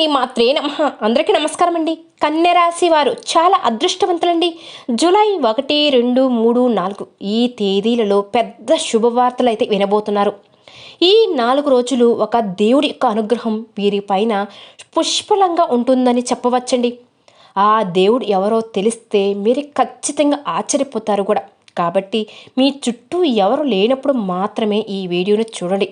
శ్రీ మాత్రే నమ. అందరికీ నమస్కారం అండి. కన్యరాశి వారు చాలా అదృష్టవంతులండి. జూలై ఒకటి రెండు మూడు నాలుగు ఈ తేదీలలో పెద్ద శుభవార్తలు అయితే వినబోతున్నారు. ఈ నాలుగు రోజులు ఒక దేవుడి యొక్క అనుగ్రహం వీరిపైన పుష్పలంగా ఉంటుందని చెప్పవచ్చండి. ఆ దేవుడు ఎవరో తెలిస్తే మీరు ఖచ్చితంగా ఆశ్చర్యపోతారు కూడా. కాబట్టి మీ చుట్టూ ఎవరు లేనప్పుడు మాత్రమే ఈ వీడియోను చూడండి.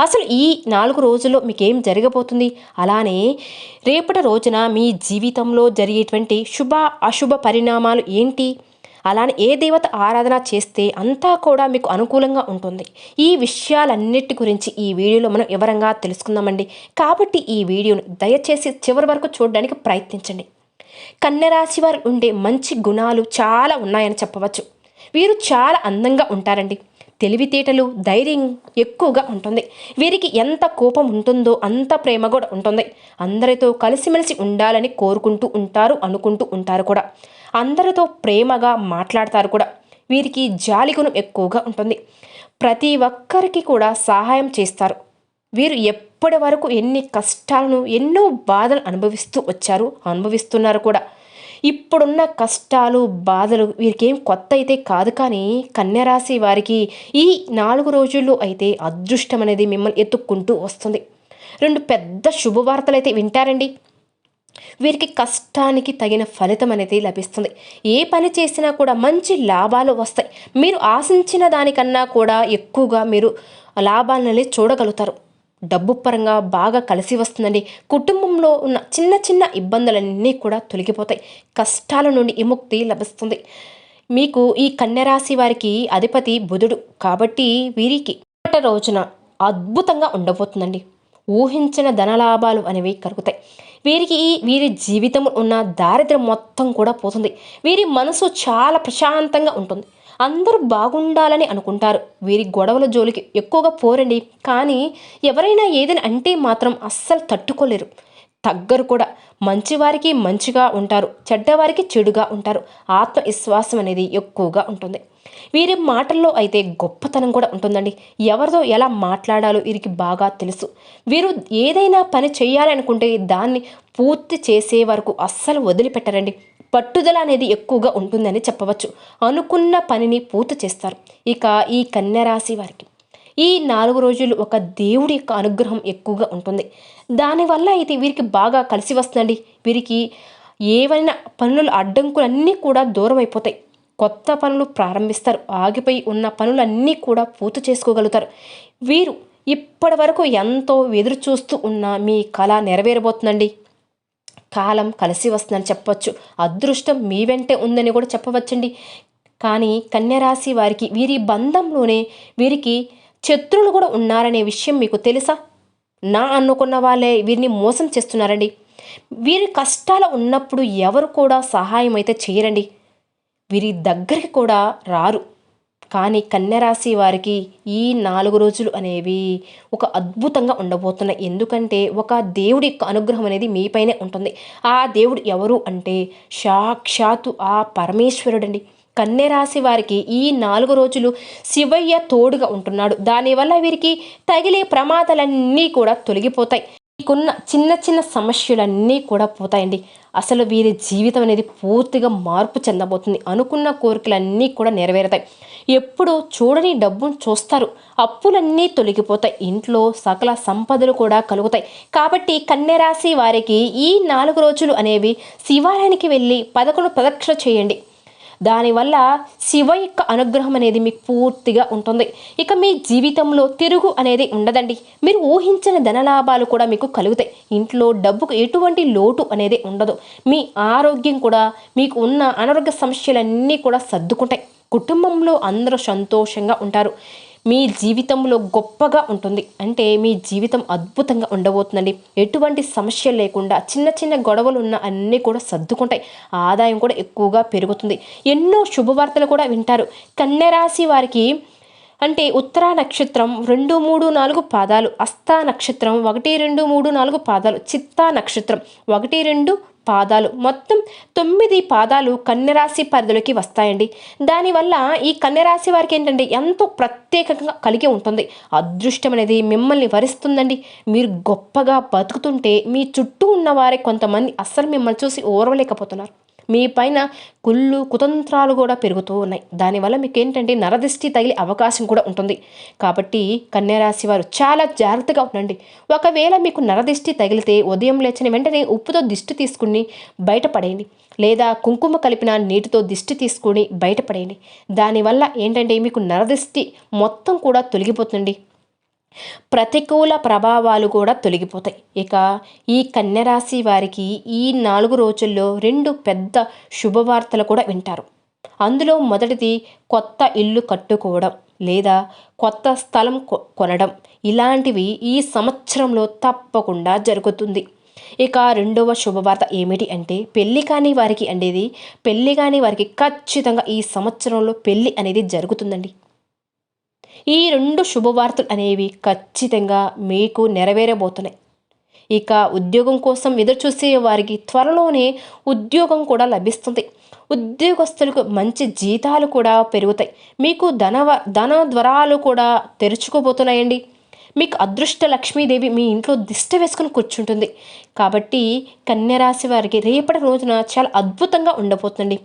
అసలు ఈ నాలుగు రోజుల్లో మీకేం జరగబోతుంది? అలానే రేపటి రోజున మీ జీవితంలో జరిగేటువంటి శుభ అశుభ పరిణామాలు ఏంటి? అలానే ఏ దేవత ఆరాధన చేస్తే అంతా కూడా మీకు అనుకూలంగా ఉంటుంది? ఈ విషయాలన్నిటి గురించి ఈ వీడియోలో మనం వివరంగా తెలుసుకుందామండి. కాబట్టి ఈ వీడియోను దయచేసి చివరి వరకు చూడడానికి ప్రయత్నించండి. కన్యరాశి వారు ఉండే మంచి గుణాలు చాలా ఉన్నాయని చెప్పవచ్చు. వీరు చాలా అందంగా ఉంటారండి. తెలివితేటలు ధైర్యం ఎక్కువగా ఉంటుంది. వీరికి ఎంత కోపం ఉంటుందో అంత ప్రేమ కూడా ఉంటుంది. అందరితో కలిసిమెలిసి ఉండాలని కోరుకుంటూ ఉంటారు అనుకుంటూ ఉంటారు కూడా. అందరితో ప్రేమగా మాట్లాడతారు కూడా. వీరికి జాలి గుణం ఎక్కువగా ఉంటుంది. ప్రతి ఒక్కరికి కూడా సహాయం చేస్తారు. వీరు ఎప్పటి వరకు ఎన్ని కష్టాలను ఎన్నో బాధలు అనుభవిస్తూ వచ్చారు అనుభవిస్తున్నారు కూడా. ఇప్పుడున్న కష్టాలు బాధలు వీరికేం కొత్త అయితే కాదు కానీ కన్యరాశి వారికి ఈ నాలుగు రోజుల్లో అయితే అదృష్టం అనేది మిమ్మల్ని ఎత్తుక్కుంటూ వస్తుంది. రెండు పెద్ద శుభవార్తలు అయితే వింటారండి. వీరికి కష్టానికి తగిన ఫలితం అనేది లభిస్తుంది. ఏ పని చేసినా కూడా మంచి లాభాలు వస్తాయి. మీరు ఆశించిన దానికన్నా కూడా ఎక్కువగా మీరు లాభాలని చూడగలుగుతారు. డబ్బు పరంగా బాగా కలిసి వస్తుందండి. కుటుంబంలో ఉన్న చిన్న చిన్న ఇబ్బందులన్నీ కూడా తొలగిపోతాయి. కష్టాల నుండి విముక్తి లభిస్తుంది. మీకు ఈ కన్యరాశి వారికి అధిపతి బుధుడు కాబట్టి వీరికి రోజున అద్భుతంగా ఉండబోతుందండి. ఊహించిన ధనలాభాలు అనేవి కలుగుతాయి. వీరికి ఈ వీరి జీవితం ఉన్న దారిద్ర్యం మొత్తం కూడా పోతుంది. వీరి మనసు చాలా ప్రశాంతంగా ఉంటుంది. అందరూ బాగుండాలని అనుకుంటారు. వీరి గొడవల జోలికి ఎక్కువగా పోరండి. కానీ ఎవరైనా ఏదైనా అంటే మాత్రం అస్సలు తట్టుకోలేరు. తగ్గరు కూడా. మంచివారికి మంచిగా ఉంటారు చెడ్డవారికి చెడుగా ఉంటారు. ఆత్మవిశ్వాసం అనేది ఎక్కువగా ఉంటుంది. వీరి మాటల్లో అయితే గొప్పతనం కూడా ఉంటుందండి. ఎవరితో ఎలా మాట్లాడాలో వీరికి బాగా తెలుసు. వీరు ఏదైనా పని చేయాలనుకుంటే దాన్ని పూర్తి చేసే వరకు అస్సలు వదిలిపెట్టరండి. పట్టుదల అనేది ఎక్కువగా ఉంటుందని చెప్పవచ్చు. అనుకున్న పనిని పూర్తి చేస్తారు. ఇక ఈ కన్యరాశి వారికి ఈ నాలుగు రోజులు ఒక దేవుడి యొక్క అనుగ్రహం ఎక్కువగా ఉంటుంది. దానివల్ల అయితే వీరికి బాగా కలిసి వస్తుందండి. వీరికి ఏవైనా పనులు అడ్డంకులు అన్నీ కూడా దూరం అయిపోతాయి. కొత్త పనులు ప్రారంభిస్తారు. ఆగిపోయి ఉన్న పనులన్నీ కూడా పూర్తి చేసుకోగలుగుతారు. వీరు ఇప్పటి వరకు ఎంతో ఎదురు చూస్తూ ఉన్న మీ కళ నెరవేరబోతుందండి. కాలం కలిసి వస్తుందని చెప్పవచ్చు అదృష్టం మీ వెంటే ఉందని కూడా చెప్పవచ్చండి. కానీ కన్యరాశి వారికి వీరి బంధంలోనే వీరికి శత్రువులు కూడా ఉన్నారనే విషయం మీకు తెలుసా? నా అనుకున్న వాళ్ళే వీరిని మోసం చేస్తున్నారండి. వీరి కష్టాలు ఉన్నప్పుడు ఎవరు కూడా సహాయం అయితే చేయరండి. వీరి దగ్గరికి కూడా రారు. కానీ కన్యరాశి వారికి ఈ నాలుగు రోజులు అనేవి ఒక అద్భుతంగా ఉండబోతున్నాయి. ఎందుకంటే ఒక దేవుడి యొక్క అనుగ్రహం అనేది మీపైనే ఉంటుంది. ఆ దేవుడు ఎవరు అంటే సాక్షాత్తు ఆ పరమేశ్వరుడండి. కన్నెరాశి వారికి ఈ నాలుగు రోజులు శివయ్య తోడుగా ఉంటున్నాడు. దానివల్ల వీరికి తగిలే ప్రమాదాలన్నీ కూడా తొలగిపోతాయి. మీకున్న చిన్న చిన్న సమస్యలన్నీ కూడా పోతాయండి. అసలు వీరి జీవితం అనేది పూర్తిగా మార్పు చెందబోతుంది. అనుకున్న కోరికలన్నీ కూడా నెరవేరుతాయి. ఎప్పుడు చూడని డబ్బును చూస్తారు. అప్పులన్నీ తొలగిపోతాయి. ఇంట్లో సకల సంపదలు కూడా కలుగుతాయి. కాబట్టి కన్యరాశి వారికి ఈ నాలుగు రోజులు అనేవి శివాలయానికి వెళ్ళి పదకొండు ప్రదక్షిణ చేయండి. దానివల్ల శివ యొక్క అనుగ్రహం అనేది మీకు పూర్తిగా ఉంటుంది. ఇక మీ జీవితంలో తిరుగు అనేది ఉండదండి. మీరు ఊహించిన ధనలాభాలు కూడా మీకు కలుగుతాయి. ఇంట్లో డబ్బుకు ఎటువంటి లోటు అనేది ఉండదు. మీ ఆరోగ్యం కూడా మీకు ఉన్న అనారోగ్య సమస్యలన్నీ కూడా సర్దుకుంటాయి. కుటుంబంలో అందరూ సంతోషంగా ఉంటారు. మీ జీవితంలో గొప్పగా ఉంటుంది. అంటే మీ జీవితం అద్భుతంగా ఉండబోతుందండి. ఎటువంటి సమస్య లేకుండా చిన్న చిన్న గొడవలు ఉన్న అన్నీ కూడా సర్దుకుంటాయి. ఆదాయం కూడా ఎక్కువగా పెరుగుతుంది. ఎన్నో శుభవార్తలు కూడా వింటారు. కన్యరాశి వారికి అంటే ఉత్తరా నక్షత్రం రెండు మూడు నాలుగు పాదాలు అస్తా నక్షత్రం ఒకటి రెండు మూడు నాలుగు పాదాలు చిత్తా నక్షత్రం ఒకటి రెండు పాదాలు. మొత్తం తొమ్మిది పాదాలు కన్యరాశి పరిధిలోకి వస్తాయండి. దానివల్ల ఈ కన్యరాశి వారికి ఏంటంటే ఎంతో ప్రత్యేకంగా కలిగి ఉంటుంది. అదృష్టం అనేది మిమ్మల్ని వరిస్తుందండి. మీరు గొప్పగా బతుకుతుంటే మీ చుట్టూ ఉన్న వారే కొంతమంది అస్సలు మిమ్మల్ని చూసి ఓర్వలేకపోతున్నారు. మీ పైన కుళ్ళు కుతంత్రాలు కూడా పెరుగుతూ ఉన్నాయి. దానివల్ల మీకు ఏంటంటే నరదిష్టి తగిలే అవకాశం కూడా ఉంటుంది. కాబట్టి కన్యారాశి వారు చాలా జాగ్రత్తగా ఉండండి. ఒకవేళ మీకు నరదిష్టి తగిలితే ఉదయం లేచిన వెంటనే ఉప్పుతో దిష్టి తీసుకుని బయటపడేయండి లేదా కుంకుమ కలిపిన నీటితో దిష్టి తీసుకుని బయటపడేయండి దానివల్ల ఏంటంటే మీకు నరదిష్టి మొత్తం కూడా తొలగిపోతుంది ప్రతికూల ప్రభావాలు కూడా తొలగిపోతాయి. ఇక ఈ కన్యరాశి వారికి ఈ నాలుగు రోజుల్లో రెండు పెద్ద శుభవార్తలు కూడా వింటారు. అందులో మొదటిది కొత్త ఇల్లు కట్టుకోవడం లేదా కొత్త స్థలం కొనడం. ఇలాంటివి ఈ సంవత్సరంలో తప్పకుండా జరుగుతుంది. ఇక రెండవ శుభవార్త ఏమిటి అంటే పెళ్ళి కాని వారికి అనేది పెళ్ళి కాని వారికి ఖచ్చితంగా ఈ సంవత్సరంలో పెళ్ళి అనేది జరుగుతుందండి. ఈ రెండు శుభవార్తలు అనేవి ఖచ్చితంగా మీకు నెరవేరబోతున్నాయి. ఇక ఉద్యోగం కోసం ఎదురుచూసే వారికి త్వరలోనే ఉద్యోగం కూడా లభిస్తుంది. ఉద్యోగస్తులకు మంచి జీతాలు కూడా పెరుగుతాయి. మీకు ధన ధన ద్వారాలు కూడా తెరుచుకోబోతున్నాయండి. మీకు అదృష్ట లక్ష్మీదేవి మీ ఇంట్లో దిష్ట వేసుకుని కూర్చుంటుంది. కాబట్టి కన్యరాశి వారికి రేపటి రోజున చాలా అద్భుతంగా ఉండబోతుంది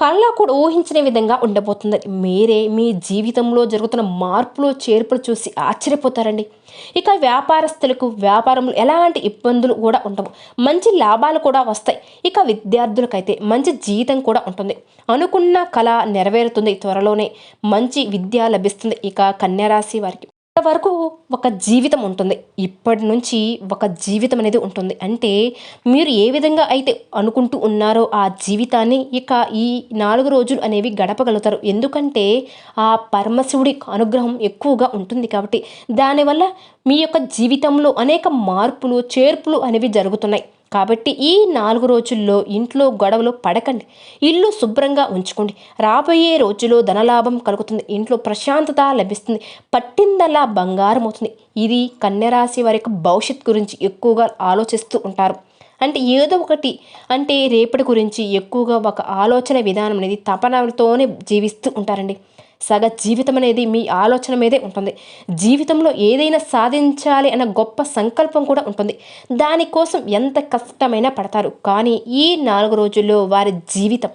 కళ్ళ కూడా ఊహించిన విధంగా ఉండబోతుంది. మీరే మీ జీవితంలో జరుగుతున్న మార్పులు చేర్పులు చూసి ఆశ్చర్యపోతారండి. ఇక వ్యాపారస్తులకు వ్యాపారంలో ఎలాంటి ఇబ్బందులు కూడా ఉండవు. మంచి లాభాలు కూడా వస్తాయి. ఇక విద్యార్థులకైతే మంచి జీతం కూడా ఉంటుంది. అనుకున్న కళ నెరవేరుతుంది త్వరలోనే. మంచి విద్య లభిస్తుంది ఇక కన్యరాశి వారికి. వరకు ఒక జీవితం ఉంటుంది. ఇప్పటి నుంచి ఒక జీవితం అనేది ఉంటుంది. అంటే మీరు ఏ విధంగా అయితే అనుకుంటూ ఉన్నారో ఆ జీవితాన్ని ఇక ఈ నాలుగు రోజులు అనేవి గడపగలుగుతారు. ఎందుకంటే ఆ పరమశివుడి అనుగ్రహం ఎక్కువగా ఉంటుంది కాబట్టి దానివల్ల మీ యొక్క జీవితంలో అనేక మార్పులు చేర్పులు అనేవి జరుగుతున్నాయి. కాబట్టి ఈ నాలుగు రోజుల్లో ఇంట్లో గొడవలు పడకండి. ఇల్లు శుభ్రంగా ఉంచుకోండి. రాబోయే రోజులో ధనలాభం కలుగుతుంది. ఇంట్లో ప్రశాంతత లభిస్తుంది. పట్టిందల్లా బంగారం అవుతుంది. ఇది కన్యరాశి వారి యొక్క భవిష్యత్ గురించి ఎక్కువగా ఆలోచిస్తూ ఉంటారు. అంటే ఏదో ఒకటి అంటే రేపటి గురించి ఎక్కువగా ఒక ఆలోచన విధానం అనేది తపనలతోనే జీవిస్తూ ఉంటారండి. సగ జీవితం అనేది మీ ఆలోచన మీదే ఉంటుంది. జీవితంలో ఏదైనా సాధించాలి అన్న గొప్ప సంకల్పం కూడా ఉంటుంది. దానికోసం ఎంత కష్టమైనా పడతారు. కానీ ఈ నాలుగు రోజుల్లో వారి జీవితం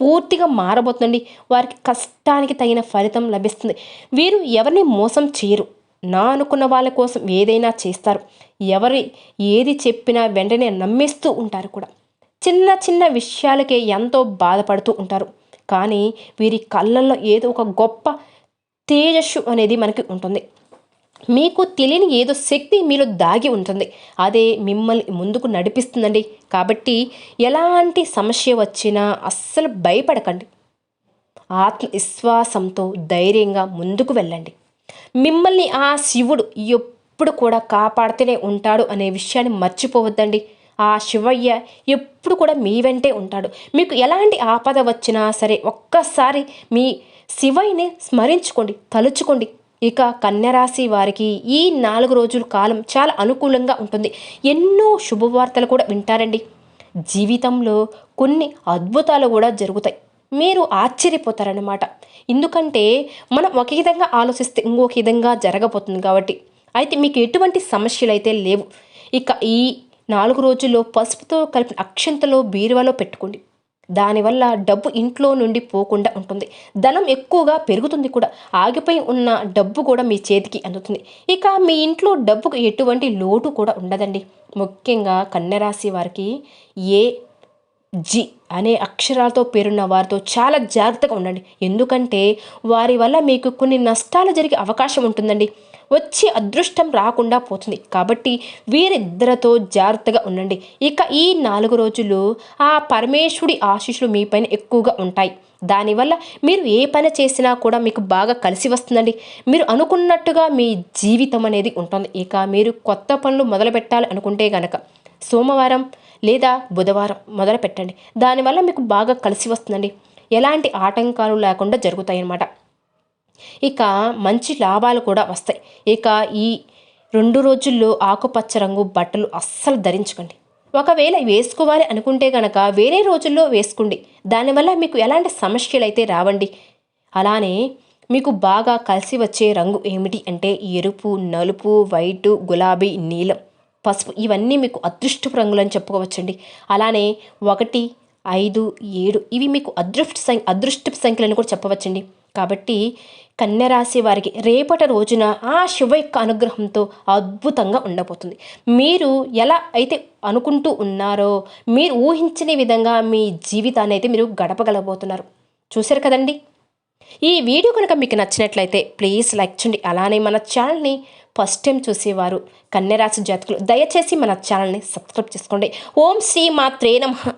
పూర్తిగా మారబోతుందండి. వారికి కష్టానికి తగిన ఫలితం లభిస్తుంది. వీరు ఎవరిని మోసం చేయరు. నా అనుకున్న వాళ్ళ కోసం ఏదైనా చేస్తారు. ఎవరి ఏది చెప్పినా వెంటనే నమ్మేస్తూ ఉంటారు కూడా. చిన్న చిన్న విషయాలకే ఎంతో బాధపడుతూ ఉంటారు. కానీ వీరి కళ్ళల్లో ఏదో ఒక గొప్ప తేజస్సు అనేది మనకి ఉంటుంది. మీకు తెలియని ఏదో శక్తి మీలో దాగి ఉంటుంది. అదే మిమ్మల్ని ముందుకు నడిపిస్తుందండి. కాబట్టి ఎలాంటి సమస్య వచ్చినా అస్సలు భయపడకండి. ఆత్మవిశ్వాసంతో ధైర్యంగా ముందుకు వెళ్ళండి. మిమ్మల్ని ఆ శివుడు ఎప్పుడు కూడా కాపాడుతూనే ఉంటాడు అనే విషయాన్ని మర్చిపోవద్దండి. ఆ శివయ్య ఎప్పుడు కూడా మీ వెంటే ఉంటాడు. మీకు ఎలాంటి ఆపద వచ్చినా సరే ఒక్కసారి మీ శివయ్యని స్మరించుకోండి తలుచుకోండి. ఇక కన్యరాశి వారికి ఈ నాలుగు రోజుల కాలం చాలా అనుకూలంగా ఉంటుంది. ఎన్నో శుభవార్తలు కూడా వింటారండి. జీవితంలో కొన్ని అద్భుతాలు కూడా జరుగుతాయి. మీరు ఆశ్చర్యపోతారన్నమాట. ఎందుకంటే మనం ఒక విధంగా ఆలోచిస్తే ఇంకొక విధంగా జరగబోతుంది కాబట్టి. అయితే మీకు ఎటువంటి సమస్యలు అయితే లేవు. ఇక ఈ నాలుగు రోజుల్లో పసుపుతో కలిపిన అక్షంతలో బీరువాలో పెట్టుకోండి. దానివల్ల డబ్బు ఇంట్లో నుండి పోకుండా ఉంటుంది. ధనం ఎక్కువగా పెరుగుతుంది కూడా. ఆగిపోయి ఉన్న డబ్బు కూడా మీ చేతికి అందుతుంది. ఇక మీ ఇంట్లో డబ్బుకు ఎటువంటి లోటు కూడా ఉండదండి. ముఖ్యంగా కన్యరాశి వారికి ఏ జి అనే అక్షరాలతో పేరున్న వారితో చాలా జాగ్రత్తగా ఉండండి. ఎందుకంటే వారి వల్ల మీకు కొన్ని నష్టాలు జరిగే అవకాశం ఉంటుందండి. వచ్చి అదృష్టం రాకుండా పోతుంది. కాబట్టి వీరిద్దరితో జాగ్రత్తగా ఉండండి. ఇక ఈ నాలుగు రోజులు ఆ పరమేశ్వరుడి ఆశీస్సులు మీపైన ఎక్కువగా ఉంటాయి. దానివల్ల మీరు ఏ పని చేసినా కూడా మీకు బాగా కలిసి వస్తుందండి. మీరు అనుకున్నట్టుగా మీ జీవితం అనేది ఉంటుంది. ఇక మీరు కొత్త పనులు మొదలు పెట్టాలి అనుకుంటే గనక సోమవారం లేదా బుధవారం మొదలు పెట్టండి దానివల్ల మీకు బాగా కలిసి వస్తుందండి. ఎలాంటి ఆటంకాలు లేకుండా జరుగుతాయి అన్నమాట ఇక మంచి లాభాలు కూడా వస్తాయి. ఇక ఈ రెండు రోజుల్లో ఆకుపచ్చ రంగు బట్టలు అస్సలు ధరించకండి. ఒకవేళ వేసుకోవాలి అనుకుంటే గనక వేరే రోజుల్లో వేసుకోండి. దానివల్ల మీకు ఎలాంటి సమస్యలు అయితే రావండి. అలానే మీకు బాగా కలిసి వచ్చే రంగు ఏమిటి అంటే ఎరుపు నలుపు వైటు గులాబీ నీలం పసుపు ఇవన్నీ మీకు అదృష్టపు రంగులు అని చెప్పుకోవచ్చండి. అలానే ఒకటి ఐదు ఏడు ఇవి మీకు అదృష్ట సం అదృష్టపు సంఖ్యలని కూడా చెప్పవచ్చండి. కాబట్టి కన్యరాశి వారికి రేపటి రోజున ఆ శివ యొక్క అనుగ్రహంతో అద్భుతంగా ఉండబోతుంది. మీరు ఎలా అయితే అనుకుంటూ ఉన్నారో మీరు ఊహించని విధంగా మీ జీవితాన్ని అయితే మీరు గడపగలబోతున్నారు. చూశారు కదండి? ఈ వీడియో కనుక మీకు నచ్చినట్లయితే ప్లీజ్ లైక్ చేయండి. అలానే మన ఛానల్ని ఫస్ట్ టైం చూసేవారు కన్యరాశి జాతకులు దయచేసి మన ఛానల్ని సబ్స్క్రైబ్ చేసుకోండి. ఓం శ్రీ మాత్రే నమః.